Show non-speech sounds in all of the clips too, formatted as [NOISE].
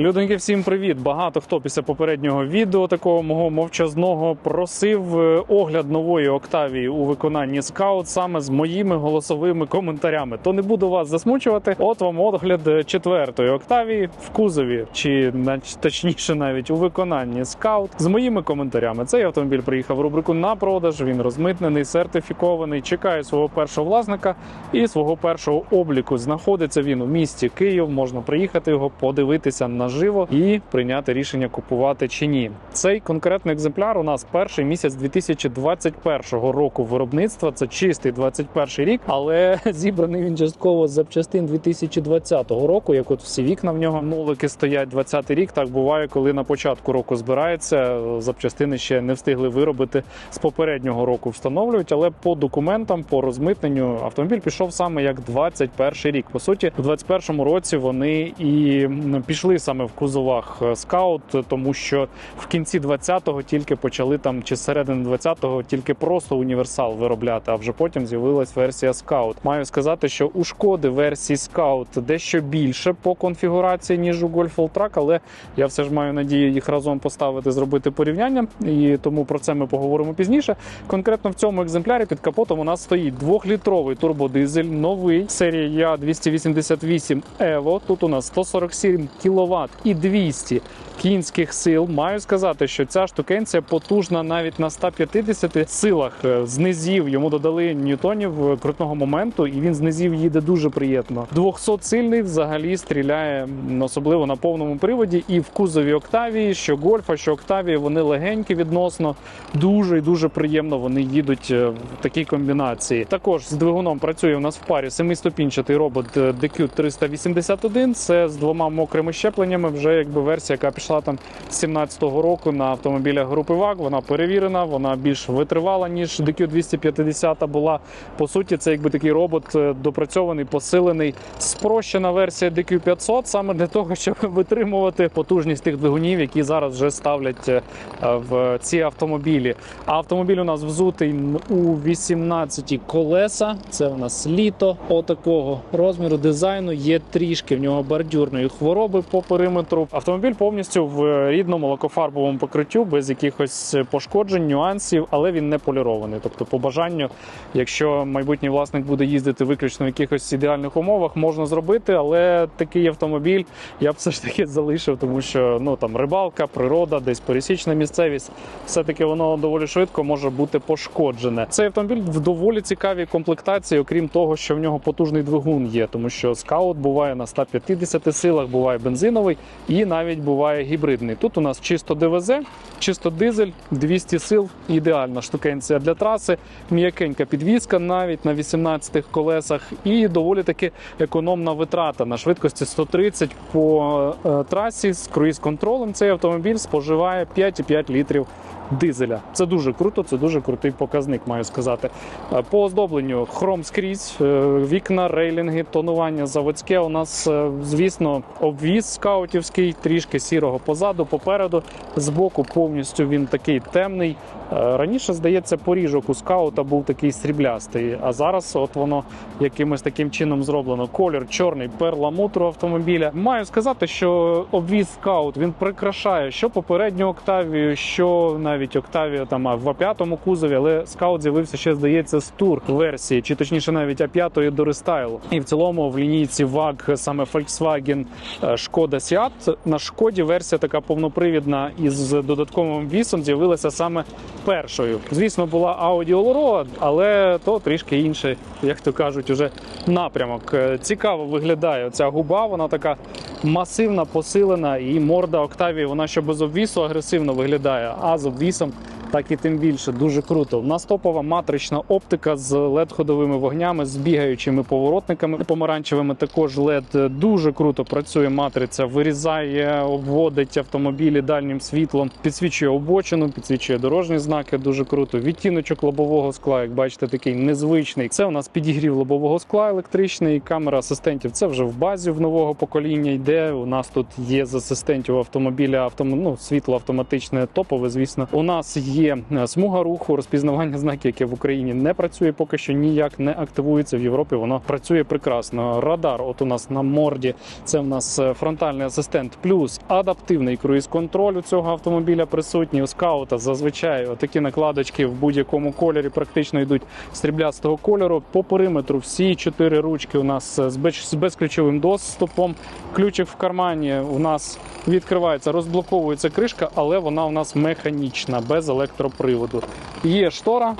Людоньки, всім привіт! Багато хто після попереднього відео такого мого мовчазного просив е, огляд нової Октавії у виконанні скаут саме з моїми голосовими коментарями. То не буду вас засмучувати. От вам огляд четвертої Октавії в кузові, чи точніше навіть у виконанні скаут з моїми коментарями. Цей автомобіль приїхав в рубрику на продаж. Він розмитнений, сертифікований. Чекає свого першого власника і свого першого обліку. Знаходиться він у місті Київ. Можна приїхати його, подивитися наживо і прийняти рішення купувати чи ні. Цей конкретний екземпляр у нас перший місяць 2021 року виробництва. Це чистий 21 рік, але [LAUGHS] зібраний він частково з запчастин 2020 року. Як от всі вікна в нього нулики стоять 20 рік. Так буває, коли на початку року збирається. Запчастини ще не встигли виробити з попереднього року. Встановлюють, але по документам, по розмитненню автомобіль пішов саме як 21 рік. По суті, у 21 році вони і пішли саме в кузовах е, скаут, тому що в кінці 20-го тільки почали там, чи середини 20-го тільки просто універсал виробляти, а вже потім з'явилась версія скаут. Маю сказати, що у шкоди версії скаут дещо більше по конфігурації, ніж у Golf Alltrack, але я все ж маю надію їх разом поставити, зробити порівняння, і тому про це ми поговоримо пізніше. Конкретно в цьому екземплярі під капотом у нас стоїть двохлітровий турбодизель, новий серія Я 288 Evo. Тут у нас 147 кВт і 200 кінських сил. Маю сказати, що ця штукенція потужна навіть на 150 силах. Е, З низів йому додали ньютонів е, крутного моменту, і він з низів їде дуже приємно. 200 сильний взагалі стріляє, особливо на повному приводі, і в кузові Октавії, що Гольфа, що Октавії, вони легенькі відносно. Дуже і дуже приємно вони їдуть е, в такій комбінації. Також з двигуном працює у нас в парі семиступінчатий робот е, DQ 381. Це з двома мокрими щепленнями. Вже якби версія, яка пішла там з 17-го року на автомобілях групи ВАГ. Вона перевірена, вона більш витривала ніж DQ 250 була. По суті, це якби такий робот е, допрацьований, посилений, спрощена версія DQ 500 саме для того, щоб [LAUGHS] витримувати потужність тих двигунів, які зараз вже ставлять е, в ці автомобілі. А автомобіль у нас взутий у 18 колеса. Це у нас літо отакого розміру дизайну. Є трішки в нього бордюрної хвороби по периметру. Автомобіль повністю в рідному лакофарбовому покриттю, без якихось пошкоджень, нюансів, але він не полірований. Тобто, по бажанню, якщо майбутній власник буде їздити виключно в якихось ідеальних умовах, можна зробити, але такий автомобіль я б все ж таки залишив, тому що ну там рибалка, природа, десь пересічна місцевість, все таки воно доволі швидко може бути пошкоджене. Цей автомобіль в доволі цікавій комплектації, окрім того, що в нього потужний двигун є, тому що скаут буває на 150 силах, буває бензиновий і навіть буває гібридний. Тут у нас чисто ДВЗ, чисто дизель, 200 сил, ідеальна штукенція для траси, м'якенька підвізка навіть на 18 колесах, і доволі таки економна витрата на швидкості 130 по е, трасі з круїз-контролем. Цей автомобіль споживає 5,5 літрів. Дизеля це дуже круто, це дуже крутий показник, маю сказати. Е, По оздобленню хром скрізь, е, вікна, рейлінги, тонування заводське. У нас, е, звісно, обвіз скаутівський, трішки сірого позаду, попереду. Збоку повністю він такий темний. Раніше, здається, поріжок у скаута був такий сріблястий, а зараз от воно якимось таким чином зроблено. Колір чорний перламутру автомобіля. Маю сказати, що обвіз скаут він прикрашає що попередню Октавію, що навіть Октавію там в А5 кузові, але скаут з'явився ще, здається, з тур версії, чи точніше навіть А5 до рестайл. І в цілому в лінійці VAG саме Volkswagen, е, Шкода Seat. На шкоді версія така повнопривідна із додатковим вісом з'явилася саме першою. Звісно, була Audi Allroad, але то трішки інший, як то кажуть, уже напрямок. Е, Цікаво виглядає ця губа, вона така масивна, посилена, і морда Октавії, вона ще без обвісу агресивно виглядає, а з обвісом. Так і тим більше дуже круто. У нас топова матрична оптика з led ходовими вогнями, з бігаючими поворотниками помаранчевими. Також LED дуже круто працює. Матриця вирізає, обводить автомобілі дальнім світлом, підсвічує обочину, підсвічує дорожні знаки. Дуже круто. Відтіночок лобового скла, як бачите, такий незвичний. Це у нас підігрів лобового скла електричний. Камера асистентів. Це вже в базі в нового покоління йде. У нас тут є з асистентів автомобіля автом... ну, світло автоматичне топове. Звісно, у нас є. Є е, смуга руху, розпізнавання знаків, яке в Україні не працює, поки що ніяк не активується в Європі. Воно працює прекрасно. Радар, от у нас на морді, це в нас е, фронтальний асистент, плюс адаптивний круїз-контроль у цього автомобіля присутній. У скаута зазвичай такі накладочки в будь-якому кольорі практично йдуть сріблястого кольору. По периметру всі чотири ручки у нас з без- з безключовим доступом. Ключик в кармані у нас відкривається, розблоковується кришка, але вона у нас механічна, без електроприводу. Є штора.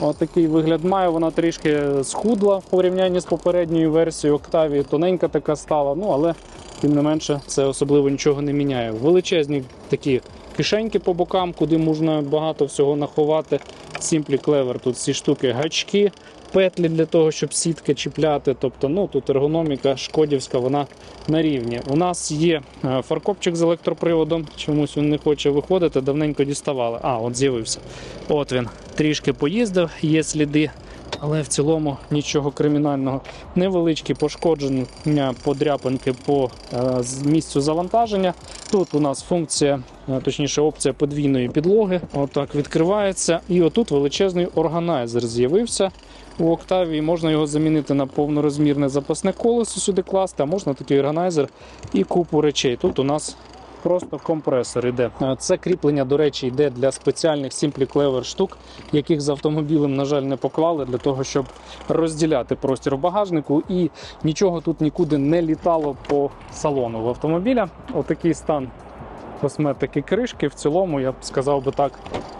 Отакий вигляд має. Вона трішки схудла в порівнянні з попередньою версією Octavia. Тоненька така стала, ну але тим не менше це особливо нічого не міняє. Величезні такі кишеньки по бокам, куди можна багато всього наховати. Simply Clever, тут ці штуки гачки, петлі для того, щоб сітки чіпляти. Тобто, ну тут ергономіка шкодівська, вона на рівні. У нас є е, фаркопчик з електроприводом. Чомусь він не хоче виходити, давненько діставали. А, от з'явився. От він трішки поїздив, є сліди. Але в цілому нічого кримінального. Невеличкі пошкодження подряпинки по е, місцю завантаження. Тут у нас функція, е, точніше, опція подвійної підлоги. Отак відкривається. І отут величезний органайзер з'явився у Октавії. Можна його замінити на повнорозмірне запасне колесо сюди класти, а можна такий органайзер і купу речей. Тут у нас просто компресор іде. Е, Це кріплення, до речі, йде для спеціальних Simply Clever штук, яких з автомобілем, на жаль, не поклали для того, щоб розділяти простір в багажнику, і нічого тут нікуди не літало по салону в автомобіля. Отакий стан косметики кришки. В цілому, я б сказав би так,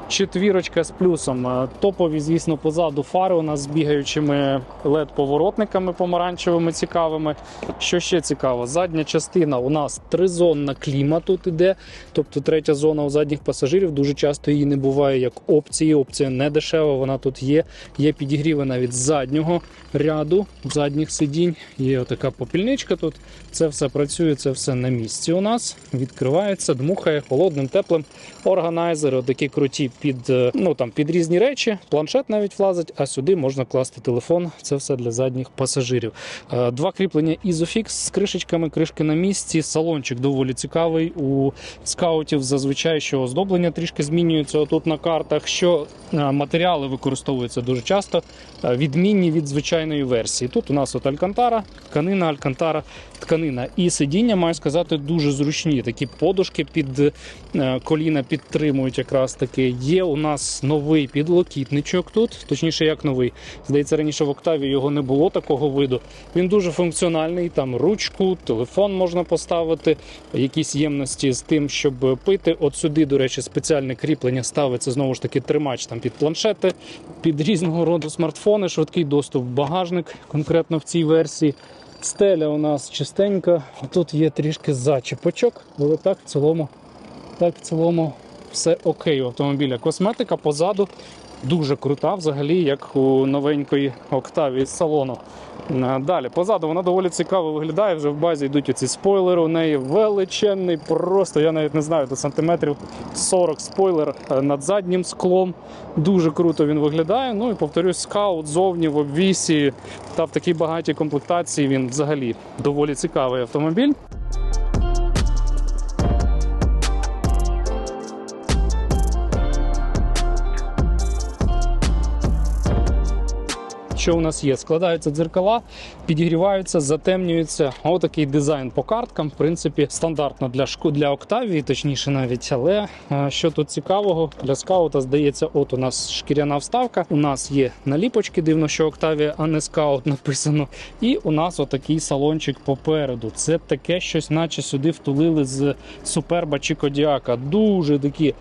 четвірочка з плюсом. Е, Топові, звісно, позаду фари у нас з бігаючими LED-поворотниками помаранчевими цікавими. Що ще цікаво? Задня частина у нас тризонна кліма тут іде. Тобто третя зона у задніх пасажирів. Дуже часто її не буває як опції. Опція не дешева, вона тут є. Є підігріви навіть заднього ряду задніх сидінь. Є отака попільничка тут. Це все працює, це все на місці у нас. Відкривається, дмухає холодним, теплим. Органайзери, такі круті під, е, ну, там, під різні речі. Планшет навіть влазить, а сюди можна класти телефон. Це все для задніх пасажирів. Е, Два кріплення Isofix з кришечками, кришки на місці. Салончик доволі цікавий. У скаутів зазвичай що оздоблення трішки змінюється отут на картах. Що е, матеріали використовуються дуже часто, відмінні від звичайної версії. Тут у нас от Алькантара, тканина Алькантара, тканина і сидіння, маю сказати, дуже зручні. Такі подушки під коліна підтримують якраз таки. Є у нас новий підлокітничок тут, точніше, як новий. Здається, раніше в Октаві його не було такого виду. Він дуже функціональний. Там ручку, телефон можна поставити, якісь ємності з тим, щоб пити. От сюди, до речі, спеціальне кріплення ставиться знову ж таки тримач там під планшети, під різного роду смартфони, швидкий доступ в багажник, конкретно в цій версії. Стеля у нас чистенька. Тут є трішки зачіпочок, але так в цілому, так в цілому все окей у автомобіля. Косметика позаду дуже крута, взагалі, як у новенької Октавії з салону. Е, Далі, позаду вона доволі цікаво виглядає. Вже в базі йдуть оці спойлери. У неї величезний, просто я навіть не знаю, до сантиметрів 40 спойлер е, над заднім склом. Дуже круто він виглядає. Ну і повторюсь, скаут зовні в обвісі та в такій багатій комплектації він взагалі доволі цікавий автомобіль. Що у нас є? Складаються дзеркала, підігріваються, затемнюються. Отакий дизайн по карткам. В принципі, стандартно для шку для Октавії, точніше навіть. Але е, що тут цікавого для скаута, здається, от у нас шкіряна вставка. У нас є наліпочки. Дивно, що Октавія, а не скаут [LAUGHS] написано. І у нас отакий салончик попереду. Це таке щось, наче сюди втулили з суперба чи кодіака. Дуже такі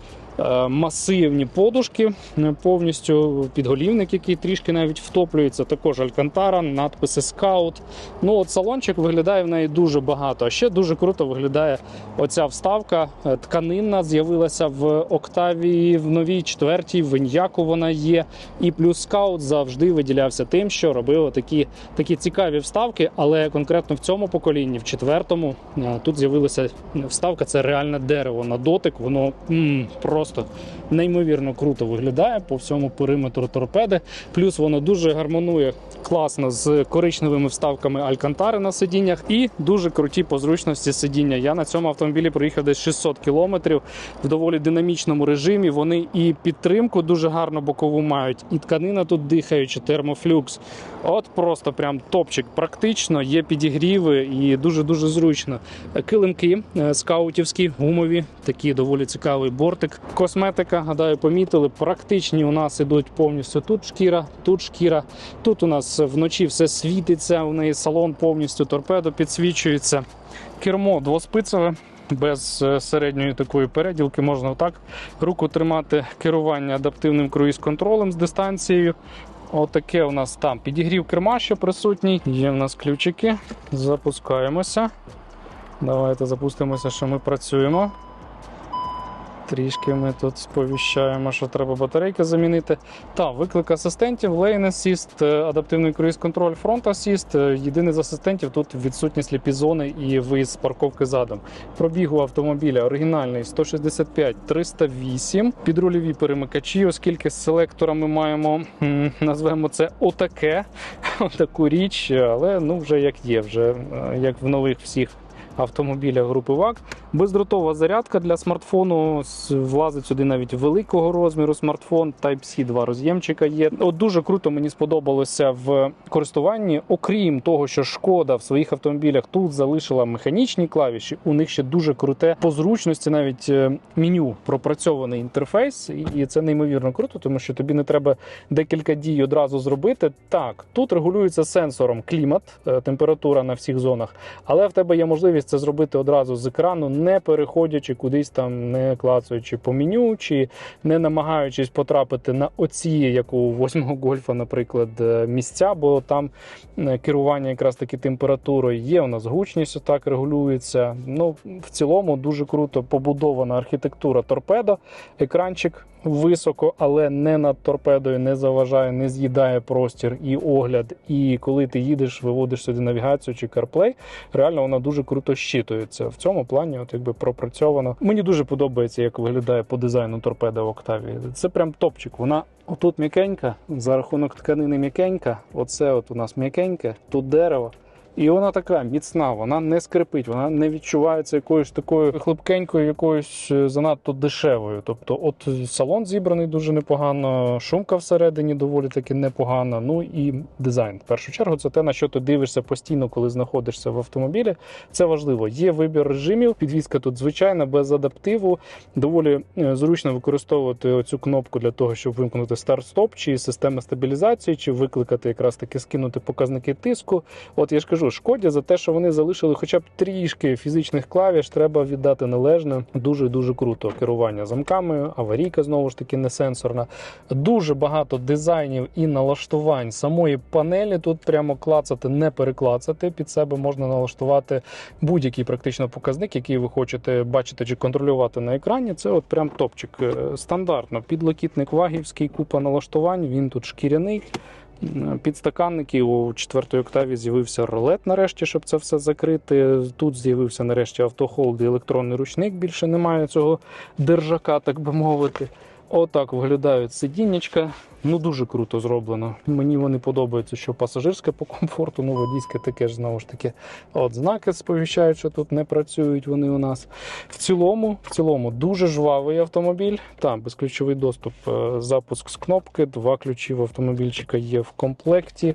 масивні подушки, е, повністю підголівник, який трішки навіть втоплюється. Також Алькантара, надписи Скаут. Ну от салончик виглядає в неї дуже багато. А ще дуже круто виглядає оця вставка. Е, Тканинна з'явилася в Октавії, в новій четвертій, в Іньяку вона є. І плюс скаут завжди виділявся тим, що робив такі, такі цікаві вставки, але конкретно в цьому поколінні, в четвертому, е, тут з'явилася вставка. Це реальне дерево на дотик. Воно м, просто просто неймовірно круто виглядає по всьому периметру торпеди. Плюс воно дуже гармонує класно з коричневими вставками Алькантари на сидіннях і дуже круті по зручності сидіння. Я на цьому автомобілі проїхав десь 600 кілометрів в доволі динамічному режимі. Вони і підтримку дуже гарно бокову мають, і тканина тут дихаюча, термофлюкс. От просто прям топчик. Практично є підігріви і дуже дуже зручно. Килимки е, скаутівські, гумові, такий доволі цікавий бортик. Косметика, гадаю, помітили. Практичні у нас ідуть повністю тут шкіра, тут шкіра. Тут у нас вночі все світиться. У неї салон повністю торпедо підсвічується. Кермо двоспицеве. Без е, середньої такої переділки можна отак руку тримати керування адаптивним круїз-контролем з дистанцією. Отаке у нас там підігрів керма ще присутній. Є в нас ключики. Запускаємося. Давайте запустимося, що ми працюємо. Трішки ми тут сповіщаємо, що треба батарейки замінити. Та, виклик асистентів, Lane Assist, е, адаптивний круїз-контроль, Front Assist. Е, Єдиний з асистентів тут відсутні сліпі зони і виїзд з парковки задом. Пробіг у автомобіля оригінальний 165 308. Підрульові перемикачі, оскільки з селектора ми маємо, назвемо це отаке, [LAUGHS] отаку річ, але ну вже як є, вже е, як в нових всіх автомобілях групи ВАК. Бездротова зарядка для смартфону влазить сюди навіть великого розміру смартфон. Type-C два роз'ємчика є. От дуже круто мені сподобалося в користуванні. Окрім того, що шкода в своїх автомобілях тут залишила механічні клавіші. У них ще дуже круте по зручності, навіть е, меню пропрацьований інтерфейс, і- і це неймовірно круто, тому що тобі не треба декілька дій одразу зробити. Так, тут регулюється сенсором клімат, е, температура на всіх зонах, але в тебе є можливість це зробити одразу з екрану, не переходячи кудись там, не клацаючи по меню, чи не намагаючись потрапити на оці, як у восьмого гольфа, наприклад, е, місця, бо там е, керування якраз таки температурою є. У нас гучність отак регулюється. Ну, в цілому дуже круто побудована архітектура торпедо, екранчик. Високо, але не над торпедою, не заважає, не з'їдає простір і огляд. І коли ти їдеш, виводиш сюди навігацію чи CarPlay, реально вона дуже круто щитується. В цьому плані, от якби пропрацьовано. Мені дуже подобається, як виглядає по дизайну торпеда в Октавії. Це прям топчик. Вона отут м'якенька, за рахунок тканини м'якенька. Оце от у нас м'якеньке, тут дерево. І вона така міцна, вона не скрипить, вона не відчувається якоюсь такою хлипкенькою, якоюсь е, занадто дешевою. Тобто, от салон зібраний дуже непогано, шумка всередині доволі таки непогана. Ну і дизайн. В першу чергу, це те, на що ти дивишся постійно, коли знаходишся в автомобілі. Це важливо. Є вибір режимів. Підвізка тут звичайна, без адаптиву. Доволі е, зручно використовувати оцю кнопку для того, щоб вимкнути старт-стоп, чи система стабілізації, чи викликати якраз таки скинути показники тиску. От я ж кажу, шкоді за те, що вони залишили хоча б трішки фізичних клавіш, треба віддати належне. Дуже дуже круто. Керування замками, аварійка знову ж таки не сенсорна. Дуже багато дизайнів і налаштувань самої панелі. Тут прямо клацати, не переклацати. Під себе можна налаштувати будь-який практично показник, який ви хочете бачити чи контролювати на екрані. Це от прям топчик. Е, Стандартно. Підлокітник вагівський, купа налаштувань. Він тут шкіряний. Підстаканники у четвертій октаві з'явився ролет нарешті, щоб це все закрити. Тут з'явився нарешті автохолд і електронний ручник. Більше немає цього держака, так би мовити. Отак виглядають сидіннячка. Ну дуже круто зроблено. Мені вони подобаються, що пасажирське по комфорту, ну водійське таке ж знову ж таки. От знаки сповіщають, що тут не працюють вони у нас. В цілому, в цілому дуже жвавий автомобіль. Там безключовий доступ, е, запуск з кнопки, два ключі в автомобільчика є в комплекті.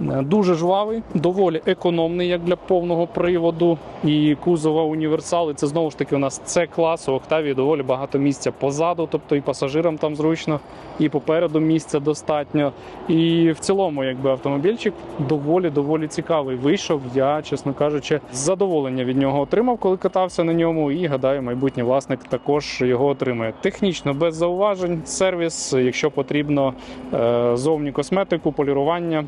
Е, Дуже жвавий, доволі економний, як для повного приводу. І кузова універсал. І це знову ж таки у нас це клас. У Октавії доволі багато місця позаду, тобто і пасажирам там зручно, і попереду місця достатньо. І в цілому, якби автомобільчик доволі доволі цікавий. Вийшов. Я, чесно кажучи, задоволення від нього отримав, коли катався на ньому. І гадаю, майбутній власник також його отримає. Технічно без зауважень. Сервіс, якщо потрібно, е, зовні косметику, полірування.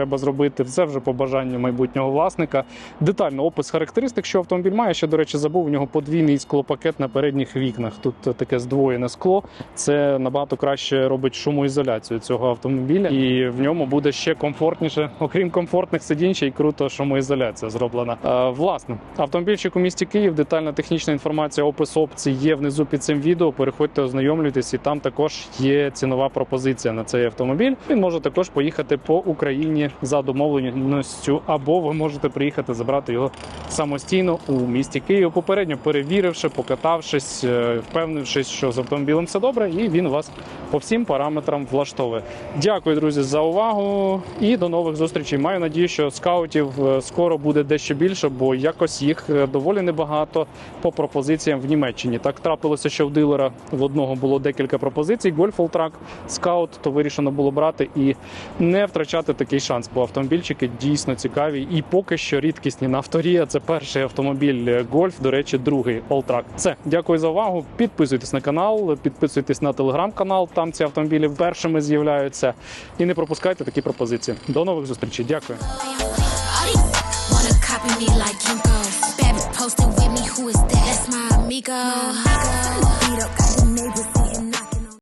Треба зробити. Все вже по бажанню майбутнього власника. Детально опис характеристик, що автомобіль має. Ще, до речі, забув у нього подвійний склопакет на передніх вікнах. Тут таке здвоєне скло. Це набагато краще робить шумоізоляцію цього автомобіля, і в ньому буде ще комфортніше. Окрім комфортних сидінь, ще й круто шумоізоляція зроблена. Е, власне, автомобільчик у місті Київ. Детальна технічна інформація, опис опцій є внизу під цим відео. Переходьте, ознайомлюйтесь, і там також є цінова пропозиція на цей автомобіль. Він може також поїхати по Україні за домовленістю, або ви можете приїхати забрати його самостійно у місті Київ, попередньо перевіривши, покатавшись, е, впевнившись, що з автомобілем все добре, і він вас по всім параметрам влаштовує. Дякую, друзі, за увагу і до нових зустрічей. Маю надію, що скаутів е, скоро буде дещо більше, бо якось їх е, доволі небагато по пропозиціям в Німеччині. Так трапилося, що в дилера в одного було декілька пропозицій. Alltrack, скаут, то вирішено було брати і не втрачати такий шанс, бо автомобільчики дійсно цікаві і поки що рідкісні на авторія. Це перший автомобіль Golf, до речі, другий Alltrack. Все, дякую за увагу. Підписуйтесь на канал, підписуйтесь на телеграм-канал. Там ці автомобілі першими з'являються. І не пропускайте такі пропозиції. До нових зустрічей. Дякую. Me with me, who is that? That's my amigo. Beat up, got the neighbors.